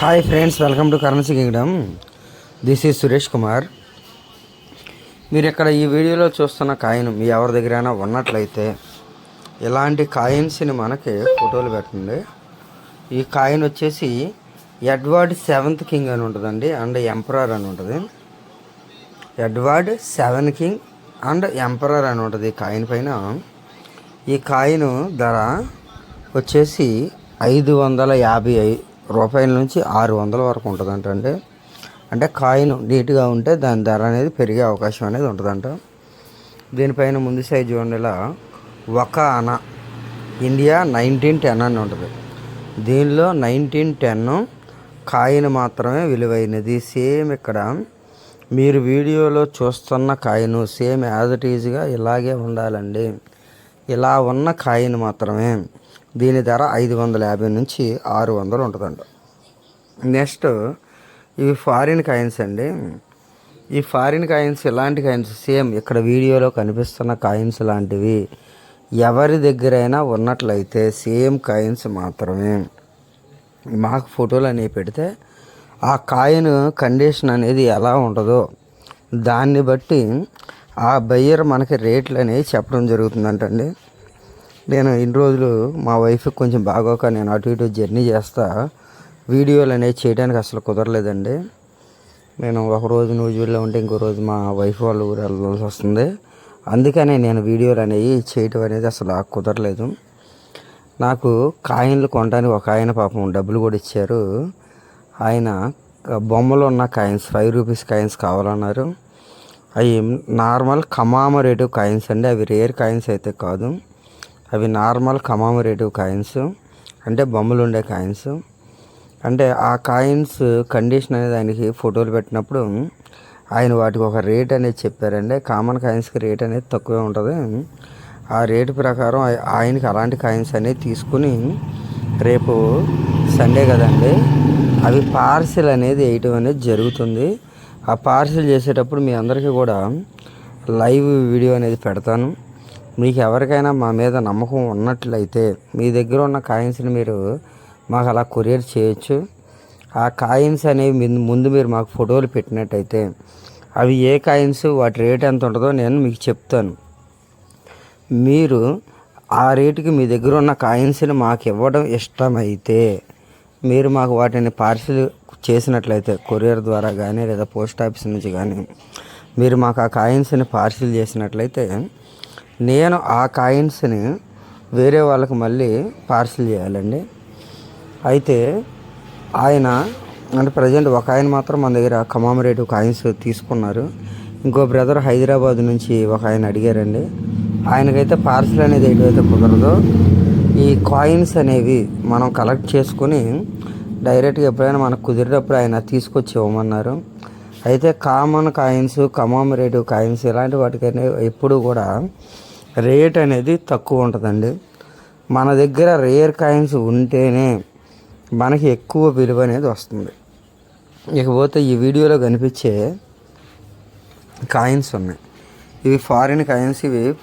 Hi friends welcome to currency kingdom this is Suresh Kumar మీరు ఇక్కడ ఈ వీడియోలో చూస్తున్న కాయిన్ మీ ఎవరి దగ్గరైనా ఉన్నట్లయితే ఇలాంటి కాయిన్స్ని మనకి ఫోటోలు పెట్టండి. ఈ కాయిన్ వచ్చేసి ఎడ్వర్డ్ సెవెంత్ కింగ్ అని ఉంటుందండి అండ్ ఎంపరర్ అని ఉంటుంది. Edward seven king and emperor అని ఉంటుంది ఈ కాయిన్ పైన. ఈ కాయిన్ ధర వచ్చేసి ఐదు వందల యాభై ఐదు రూపాయల నుంచి ఆరు వందల వరకు ఉంటుందంట అండి. అంటే కాయిన్ నీట్గా ఉంటే దాని ధర అనేది పెరిగే అవకాశం అనేది ఉంటుందంట. దీనిపైన ముందు సైజు చూడండి ఇలా. ఒక అన. ఇండియా నైన్టీన్ టెన్ అని ఉంటుంది. దీనిలో నైన్టీన్ టెన్ కాయిన్ మాత్రమే విలువైనది. సేమ్ ఇక్కడ మీరు వీడియోలో చూస్తున్న కాయిన్ సేమ్ యాజ్ ఇట్ ఈజ్గా ఇలాగే ఉండాలండి. ఇలా ఉన్న కాయిన్ మాత్రమే. దీని ధర ఐదు వందల యాభై నుంచి ఆరు వందలు ఉంటుందంట. నెక్స్ట్ ఇవి ఫారిన్ కాయిన్స్ అండి. ఈ ఫారిన్ కాయిన్స్ ఇలాంటి కాయిన్స్ సేమ్ ఇక్కడ వీడియోలో కనిపిస్తున్న కాయిన్స్ లాంటివి ఎవరి దగ్గరైనా ఉన్నట్లయితే సేమ్ కాయిన్స్ మాత్రమే. మాకు ఫోటోలు అనేవి పెడితే ఆ కాయిన్ కండిషన్ అనేది ఎలా ఉంటుందో దాన్ని బట్టి ఆ బయ్యర్ మనకి రేట్లు అనేవి చెప్పడం జరుగుతుందంటండి. నేను ఇన్ని రోజులు మా వైఫ్ కొంచెం బాగోక నేను అటు ఇటు జర్నీ చేస్తా. వీడియోలు అనేవి చేయడానికి అసలు కుదరలేదండి. నేను ఒక రోజు న్యూజివీడ్లో ఉంటే ఇంకో రోజు మా వైఫ్ వాళ్ళ ఊరు వెళ్ళాల్సి వస్తుంది. అందుకనే నేను వీడియోలు అనేవి చేయటం అనేది అసలు కుదరలేదు. నాకు కాయిన్లు కొనడానికి ఒక ఆయన పాపం డబ్బులు కూడా ఇచ్చారు. ఆయన బొమ్మలు ఉన్న కాయిన్స్ ఫైవ్ రూపీస్ కాయిన్స్ కావాలన్నారు. అవి నార్మల్ కమామరేటివ్ కాయిన్స్ అండి. అవి రేర్ కాయిన్స్ అయితే కాదు. అవి నార్మల్ కమామరేటివ్ కాయిన్స్ అంటే బొమ్మలు ఉండే కాయిన్స్. అంటే ఆ కాయిన్స్ కండిషన్ అనేది ఆయనకి ఫోటోలు పెట్టినప్పుడు ఆయన వాటికి ఒక రేట్ అనేది చెప్పారండి. కామన్ కాయిన్స్కి రేట్ అనేది తక్కువే ఉంటుంది. ఆ రేటు ప్రకారం ఆయనకి అలాంటి కాయిన్స్ అనేది తీసుకుని రేపు సండే కదండి అవి పార్సిల్ అనేది వేయటం అనేది జరుగుతుంది. ఆ పార్సిల్ చేసేటప్పుడు మీ అందరికీ కూడా లైవ్ వీడియో అనేది పెడతాను. మీకు ఎవరికైనా మా మీద నమ్మకం ఉన్నట్లయితే మీ దగ్గర ఉన్న కాయిన్స్ని మీరు మాకు అలా కొరియర్ చేయొచ్చు. ఆ కాయిన్స్ అనేవి ముందు- ముందు మీరు మాకు ఫోటోలు పెట్టినట్టయితే అవి ఏ కాయిన్స్ వాటి రేట్ ఎంత ఉంటుందో నేను మీకు చెప్తాను. మీరు ఆ రేటుకి మీ దగ్గర ఉన్న కాయిన్స్ని మాకు ఇవ్వడం ఇష్టమైతే మీరు మాకు వాటిని పార్సిల్ చేసినట్లయితే కొరియర్ ద్వారా కానీ లేదా పోస్ట్ ఆఫీస్ నుంచి కానీ మీరు మాకు ఆ కాయిన్స్ని పార్సిల్ చేసినట్లయితే నేను ఆ కాయిన్స్ని వేరే వాళ్ళకి మళ్ళీ పార్సిల్ చేయాలండి. అయితే ఆయన అంటే ప్రజెంట్ ఒక ఆయన మాత్రం మన దగ్గర కమామరేటివ్ కాయిన్స్ తీసుకున్నారు. ఇంకో బ్రదర్ హైదరాబాద్ నుంచి ఒక ఆయన అడిగారండి. ఆయనకైతే పార్సిల్ అనేది ఏటైతే కుదరదో ఈ కాయిన్స్ అనేవి మనం కలెక్ట్ చేసుకుని డైరెక్ట్గా ఎప్పుడైనా మనకు కుదిరేటప్పుడు ఆయన తీసుకొచ్చి ఇవ్వమన్నారు. అయితే కామన్ కాయిన్స్ కమామరేటివ్ కాయిన్స్ ఇలాంటి వాటికైనా ఎప్పుడు కూడా రేట్ అనేది తక్కువ ఉంటుందండి. మన దగ్గర రేర్ కాయిన్స్ ఉంటేనే మనకి ఎక్కువ విలువ అనేది వస్తుంది. ఇకపోతే ఈ వీడియోలో కనిపించే కాయిన్స్ ఉన్నాయి. ఇవి ఫారిన్ కాయిన్స్ ఇవి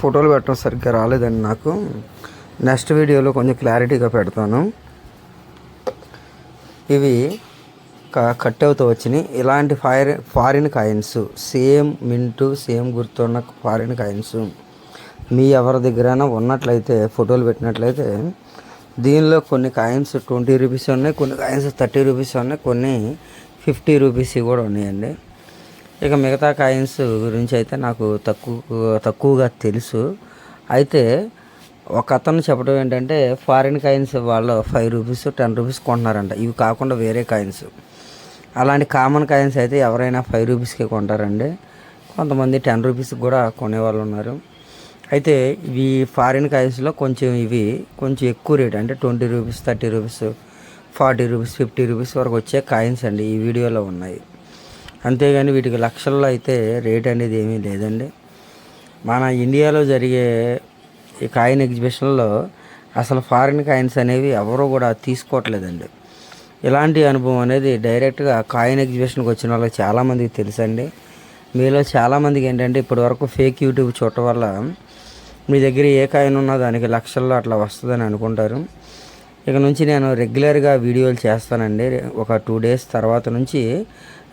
ఫోటోలు పెట్టడం సరిగ్గా రాలేదండి నాకు. నెక్స్ట్ వీడియోలో కొంచెం క్లారిటీగా పెడతాను. ఇవి కట్ అవుతూ వచ్చినాయి. ఇలాంటి fire foreign coins same mint same గుర్తున్న ఫారిన్ కాయిన్స్ మీ ఎవరి దగ్గరైనా ఉన్నట్లయితే ఫోటోలు పెట్టినట్లయితే దీనిలో కొన్ని కాయిన్స్ ట్వంటీ రూపీస్ ఉన్నాయి కొన్ని కాయిన్స్ థర్టీ రూపీస్ ఉన్నాయి కొన్ని ఫిఫ్టీ రూపీస్ కూడా ఉన్నాయండి. ఇక మిగతా కాయిన్స్ గురించి అయితే నాకు తక్కువ తక్కువగా తెలుసు. అయితే ఒక అతను చెప్పడం ఏంటంటే ఫారిన్ కాయిన్స్ వాళ్ళు ఫైవ్ రూపీస్ టెన్ రూపీస్ కొంటున్నారంట. ఇవి కాకుండా వేరే కాయిన్స్. అలాంటి కామన్ కాయిన్స్ అయితే ఎవరైనా ఫైవ్ రూపీస్కి కొంటారండి. కొంతమంది టెన్ రూపీస్కి కూడా కొనేవాళ్ళు ఉన్నారు. అయితే ఇవి ఫారిన్ కాయిన్స్లో కొంచెం ఇవి కొంచెం ఎక్కువ రేట్ అంటే twenty rupees thirty rupees forty rupees fifty rupees వరకు వచ్చే కాయిన్స్ అండి ఈ వీడియోలో ఉన్నాయి. అంతేగాని వీటికి లక్షల్లో అయితే రేట్ అనేది ఏమీ లేదండి. మన ఇండియాలో జరిగే ఈ కాయిన్ ఎగ్జిబిషన్లో అసలు ఫారిన్ కాయిన్స్ అనేవి ఎవరు కూడా తీసుకోవట్లేదండి. ఇలాంటి అనుభవం అనేది డైరెక్ట్గా కాయిన్ ఎగ్జిబిషన్కి వచ్చిన వాళ్ళకి చాలామందికి తెలుసండి. మీలో చాలామందికి ఏంటంటే ఇప్పటివరకు ఫేక్ యూట్యూబ్ చూడటం వల్ల మీ దగ్గర ఏ కాయిన్ ఉన్నా దానికి లక్షల్లో అట్లా వస్తుందని అనుకుంటారు. ఇక నుంచి నేను రెగ్యులర్గా వీడియోలు చేస్తానండి. ఒక టూ డేస్ తర్వాత నుంచి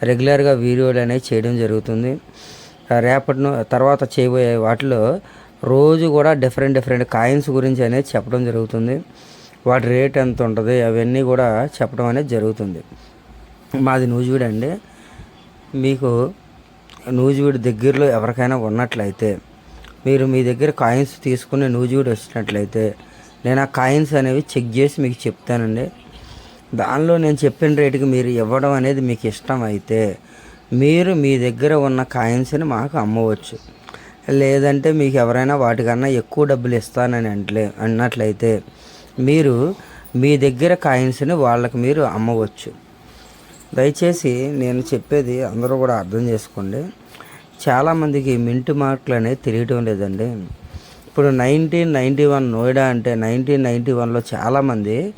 రెగ్యులర్గా వీడియోలు అనేవి చేయడం జరుగుతుంది. ఆ రేపటి తర్వాత చేయబోయే వాటిలో రోజు కూడా డిఫరెంట్ డిఫరెంట్ కాయిన్స్ గురించి అనేది చెప్పడం జరుగుతుంది. వాటి రేట్ ఎంత ఉంటుంది అవన్నీ కూడా చెప్పడం అనేది జరుగుతుంది. మాది నూజివీడు అండి. మీకు నూజివీడు దగ్గరలో ఎవరికైనా ఉన్నట్లయితే మీరు మీ దగ్గర కాయిన్స్ తీసుకుని నూజివీడు వచ్చినట్లయితే నేను ఆ కాయిన్స్ అనేవి చెక్ చేసి మీకు చెప్తానండి. దానిలో నేను చెప్పిన రేటుకి మీరు ఇవ్వడం అనేది మీకు ఇష్టం అయితే మీరు మీ దగ్గర ఉన్న కాయిన్స్ని మాకు అమ్మవచ్చు. లేదంటే మీకు ఎవరైనా వాటికన్నా ఎక్కువ డబ్బులు ఇస్తానని అంటలే అన్నట్లయితే మీరు మీ దగ్గర కాయిన్స్ని వాళ్ళకి మీరు అమ్మవచ్చు. దయచేసి నేను చెప్పేది అందరూ కూడా అర్థం చేసుకోండి. చాలామందికి మింట్ మార్కులు అనేది తెలియటం లేదండి. ఇప్పుడు నైన్టీన్ నైంటీ వన్ నోయిడా అంటే నైన్టీన్ నైంటీ వన్లో చాలామంది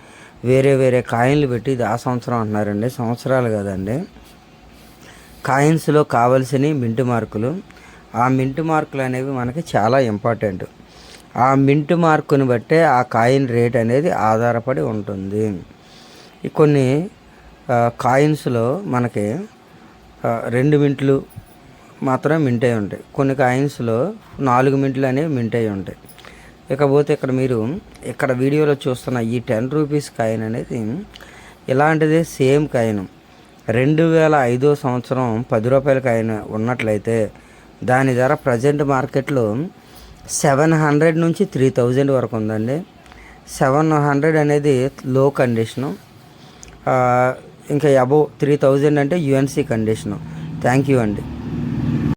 వేరే వేరే కాయిన్లు పెట్టి ఇది ఆ సంవత్సరం అంటున్నారండి. సంవత్సరాలు కదండి. కాయిన్స్లో కావలసిన మింటు మార్కులు. ఆ మింటు మార్కులు అనేవి మనకి చాలా ఇంపార్టెంట్. ఆ మింట్ మార్కుని బట్టే ఆ కాయిన్ రేట్ అనేది ఆధారపడి ఉంటుంది. కొన్ని కాయిన్స్లో మనకి రెండు మింట్లు మాత్రమే మింట్ అయి ఉంటాయి. కొన్ని కాయిన్స్లో నాలుగు మింట్లు అనేవి మింట్ అయి ఉంటాయి. ఇకపోతే ఇక్కడ మీరు ఇక్కడ వీడియోలో చూస్తున్న ఈ టెన్ రూపీస్ కాయిన్ అనేది ఇలాంటిదే సేమ్ కాయిన్. రెండు వేల ఐదో సంవత్సరం పది రూపాయల కాయిన్ ఉన్నట్లయితే దాని ధర ప్రజెంట్ మార్కెట్లో సెవెన్ హండ్రెడ్ నుంచి త్రీ థౌజండ్ వరకు ఉందండి. సెవెన్ హండ్రెడ్ అనేది లో కండిషను. ఇంకా అబోవ్ త్రీ థౌజండ్ అంటే యుఎన్సి కండిషను. థ్యాంక్ యూ అండి.